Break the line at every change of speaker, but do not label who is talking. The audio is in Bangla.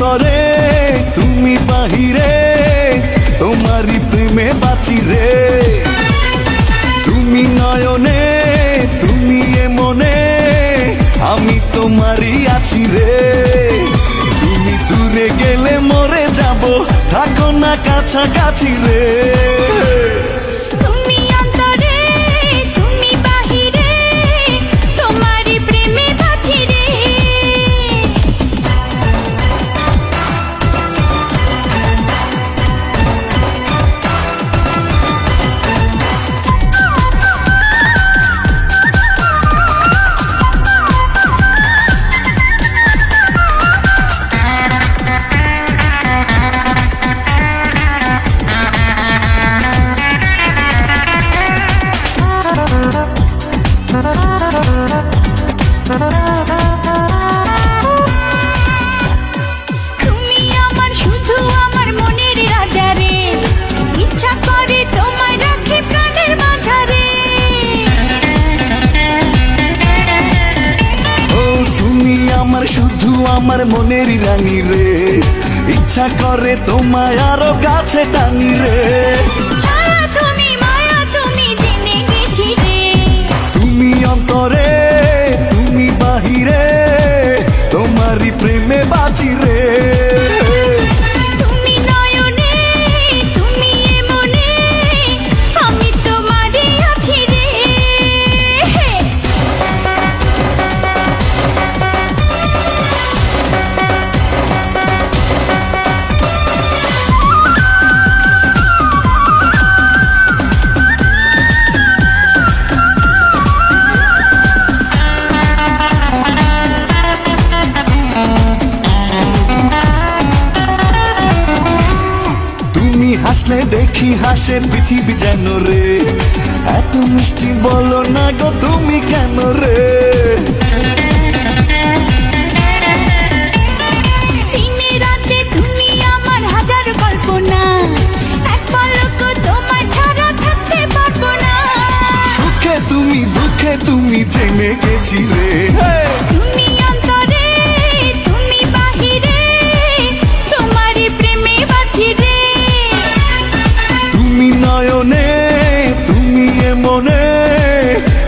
অন্তরে তুমি বাহিরে, তোমারই প্রেমে বাঁচি রে। তুমি নয়নে, তুমি এ মনে আমি তোমারই আছি রে। তুমি দূরে গেলে মরে যাব, থাকো না কাছাকাছি রে।
আমার মনের
রানী রে। ইচ্ছা করে তোমায় আরও কাছে টানি রে। হাসলে দেখি হাসে পৃথিবী যেন রে। এত মিষ্টি বলো না গো তুমি কেন রে?
তুমি
দুঃখে তুমি জেনে গেছি রে।